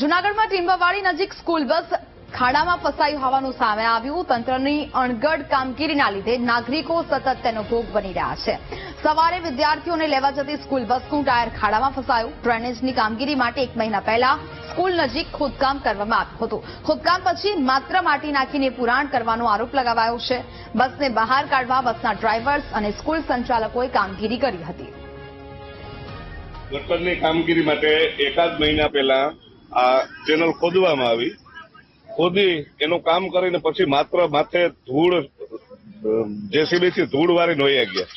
જુનાગઢમાં ટીમ્બાવાડી નજીક school bus ખાડામાં ફસાયું હોવાનું સામે આવ્યું. તંત્રની અણગઢ કામગીરીના લીધે નાગરિકો સતત તેનો ભોગ બની રહ્યા છે. સવારે વિદ્યાર્થીઓને લેવા જતી સ્કૂલ બસનું ટાયર ખાડામાં ફસાયું. ડ્રેનેજની કામગીરી માટે એક મહિના પહેલા સ્કૂલ નજીક ખોદકામ કરવામાં આવ્યું હતું. ખોદકામ પછી માત્ર માટી નાખીને પુરાણ કરવાનો આરોપ લગાવાયો છે. બસને બહાર કાઢવા બસના ડ્રાઈવર્સ અને સ્કૂલ સંચાલકોએ કામગીરી કરી હતી. કામગીરી માટે એકાદ મહિના પહેલા આ ચેનલ ખોદવામાં આવી. ખોદી એનું કામ કરીને પછી માત્ર માથે ધૂળ જેસીબી થી ધૂળ વારી નોઈ ગયા.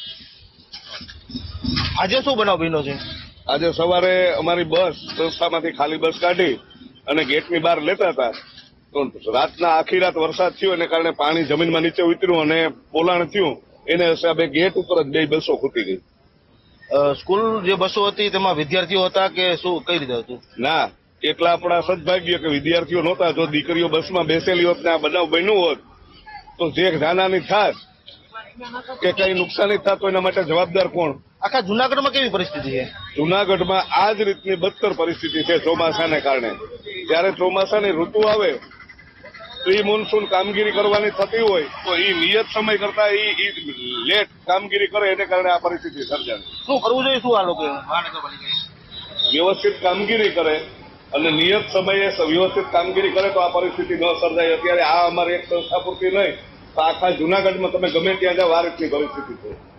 આજે શું બનાવ બન્યો છે? આજે સવારે અમારી બસ સંસ્થામાંથી ખાલી બસ કાઢી અને ગેટની બહાર લેતા હતા. તો રાતના આખી રાત વરસાદ થયો એને કારણે પાણી જમીનમાં નીચે ઉતર્યું અને પોલાણ થયું. એને હિસાબે ગેટ ઉપર જ બે બસો ખૂટી ગઈ. સ્કૂલ જે બસો હતી તેમાં વિદ્યાર્થીઓ હતા કે શું કઈ રીતે હતું? ના એટલા આપણા સદભાગ્ય કે વિદ્યાર્થીઓ નહોતા. જો દીકરીઓ બસમાં બેસેલી હોત ને આ બનાવ બન્યું હોત તો જે નાનાની થાત કે કઈ નુકસાની થાત તો એના માટે જવાબદાર કોણ? આખા જુનાગઢમાં કેવી પરિસ્થિતિ છે? જુનાગઢમાં આ જ રીતની બદતર પરિસ્થિતિ છે ચોમાસાને કારણે. જ્યારે ચોમાસાની ઋતુ આવે તો એ મોનસૂન કામગીરી કરવાની થતી હોય તો એ નિયત સમય કરતા એ લેટ કામગીરી કરે એને કારણે આ પરિસ્થિતિ સર્જાય. શું કરવું જોઈએ શું આ લોકો? વ્યવસ્થિત કામગીરી કરે અને નિયત સમયે વ્યવસ્થિત કામગીરી કરે તો આ પરિસ્થિતિ ન સર્જાય. અત્યારે આ અમારી એક સંસ્થા પૂરતી નહીં. તો આખા જુનાગઢમાં તમે ગમે ત્યાં જાવ આ રીતની પરિસ્થિતિ છે.